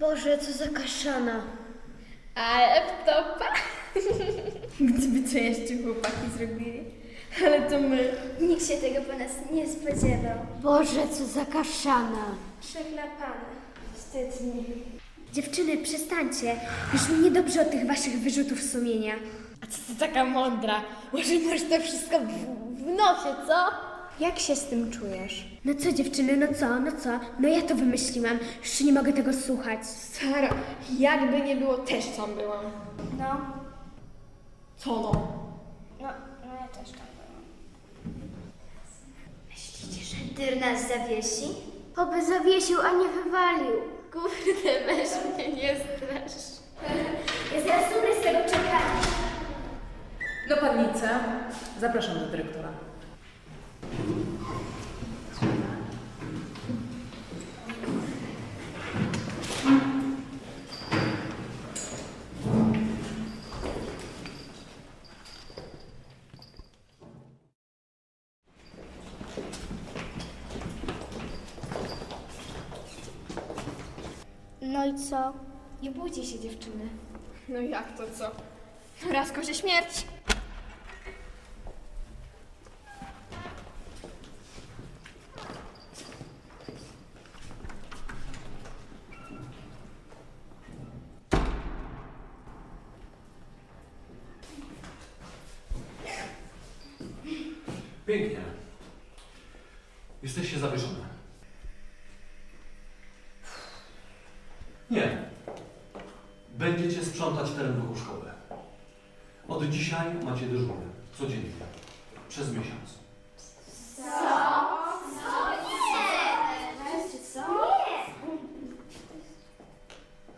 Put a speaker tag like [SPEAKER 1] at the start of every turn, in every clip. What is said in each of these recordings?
[SPEAKER 1] Boże, co za kaszana.
[SPEAKER 2] Ale wtopa.
[SPEAKER 3] Gdyby co jeszcze chłopaki zrobili. Ale to my.
[SPEAKER 2] Nikt się tego po nas nie spodziewał.
[SPEAKER 1] Boże, co za kaszana.
[SPEAKER 2] Przeklapane. Wstyd mi.
[SPEAKER 1] Dziewczyny, przestańcie. Już mi niedobrze od tych waszych wyrzutów sumienia.
[SPEAKER 3] A co ty taka mądra? Może masz to wszystko w, w nosie, co?
[SPEAKER 2] Jak się z tym czujesz?
[SPEAKER 1] No co dziewczyny, no co, no co? No ja to wymyśliłam. Jeszcze nie mogę tego słuchać.
[SPEAKER 3] Sara, jakby nie było, też tam byłam.
[SPEAKER 2] No,
[SPEAKER 3] Co no?
[SPEAKER 2] no, no ja też tam byłam. Myślicie, że Dyr nas zawiesi?
[SPEAKER 1] Oby zawiesił, a nie wywalił.
[SPEAKER 3] Kurde, weź mnie, nie strasz.
[SPEAKER 1] Ja zaraz umrę z tego czekania.
[SPEAKER 4] Do pannice. Zapraszam do dyrektora.
[SPEAKER 2] No i co? Nie bójcie się dziewczyny.
[SPEAKER 3] No jak to co? Raz kozie śmierć.
[SPEAKER 5] Pięknie. Jesteście zawieszone. Nie. Będziecie sprzątać teren wokół szkoły. Od dzisiaj macie dyżury. Codziennie. Przez miesiąc.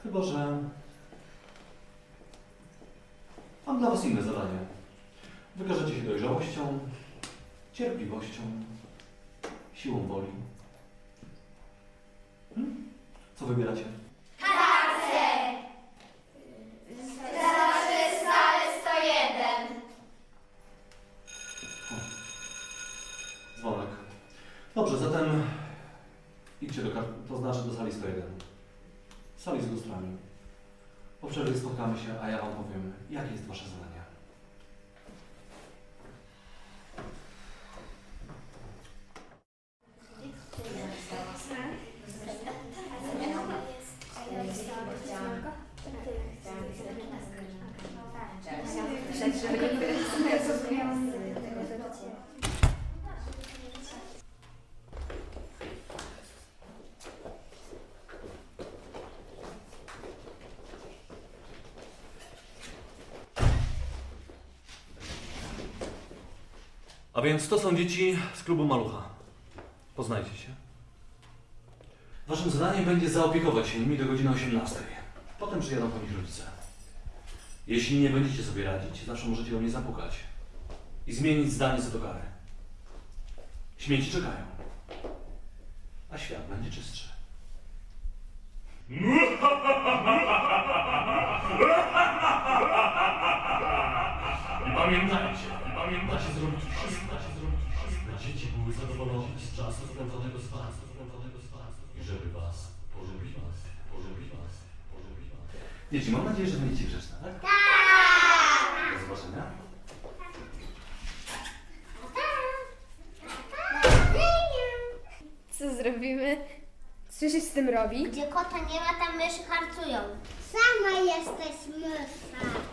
[SPEAKER 5] Chyba, że mam dla Was inne zadanie. Wykażecie się dojrzałością, cierpliwością, siłą woli. Hmm? Co wybieracie? Dobrze, zatem idźcie do, to znaczy do sali 101. Sali z lustrami. Po przerwie spotkamy się, a ja Wam powiem, jakie jest Wasze zadanie. A więc to są dzieci z klubu Malucha. Poznajcie się. Waszym zadaniem będzie zaopiekować się nimi do godziny 18. Potem przyjadą po nich rodzice. Jeśli nie będziecie sobie radzić, zawsze możecie do mnie zapukać i zmienić zdanie co do kary. Śmieci czekają, a świat będzie czystszy. Dzieci, mam nadzieję, że będziecie grzeczne, tak? Tak! Do zobaczenia.
[SPEAKER 3] Co zrobimy? Co się z tym robi?
[SPEAKER 6] Gdzie kota nie ma, tam myszy harcują. Sama jesteś mysza.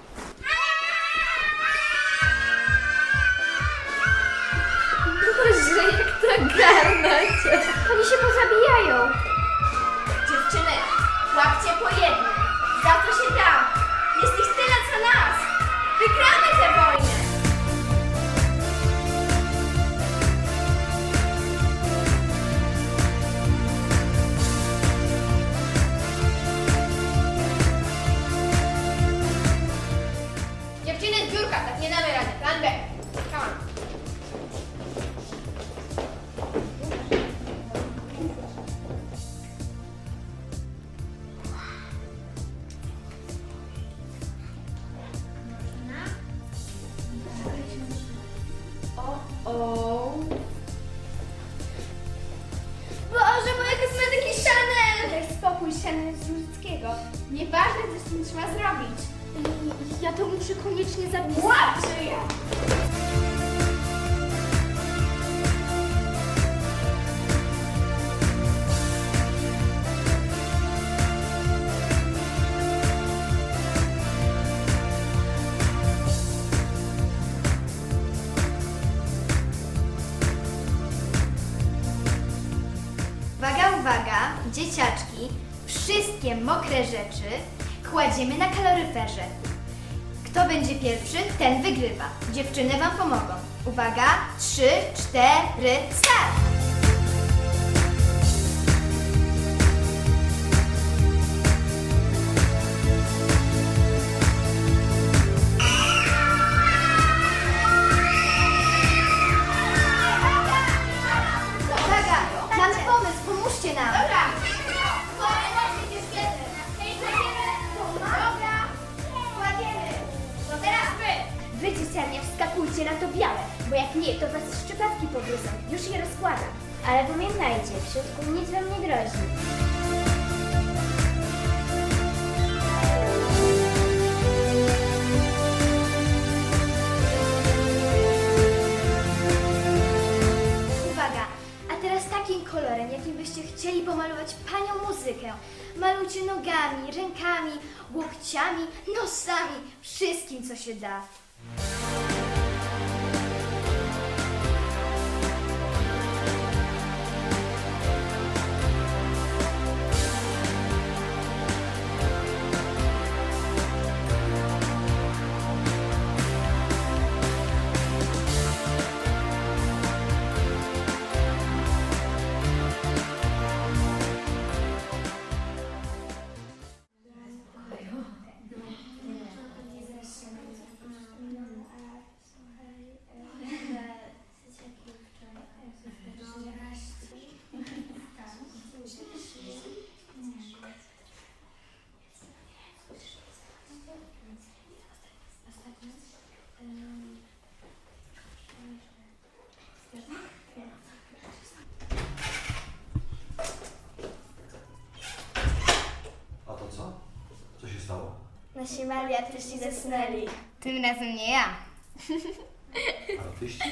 [SPEAKER 2] Siany z ludzkiego. Nieważne, co z tym trzeba zrobić.
[SPEAKER 1] Ja to muszę koniecznie zapisać.
[SPEAKER 2] Łapcie je!
[SPEAKER 7] Uwaga, uwaga, dzieciaczki, wszystkie mokre rzeczy kładziemy na kaloryferze. Kto będzie pierwszy, ten wygrywa. Dziewczyny wam pomogą. Uwaga, trzy, cztery, start!
[SPEAKER 1] Nie, to was szczepawki pogryzą. Już je rozkładam. Ale pamiętajcie, w środku nic wam nie grozi.
[SPEAKER 7] Uwaga, a teraz takim kolorem, jakim byście chcieli pomalować panią muzykę. Malujcie nogami, rękami, łokciami, nosami, wszystkim, co się da.
[SPEAKER 2] Nasi mariatyści zasnęli.
[SPEAKER 7] Tym razem nie ja.
[SPEAKER 5] Artyści?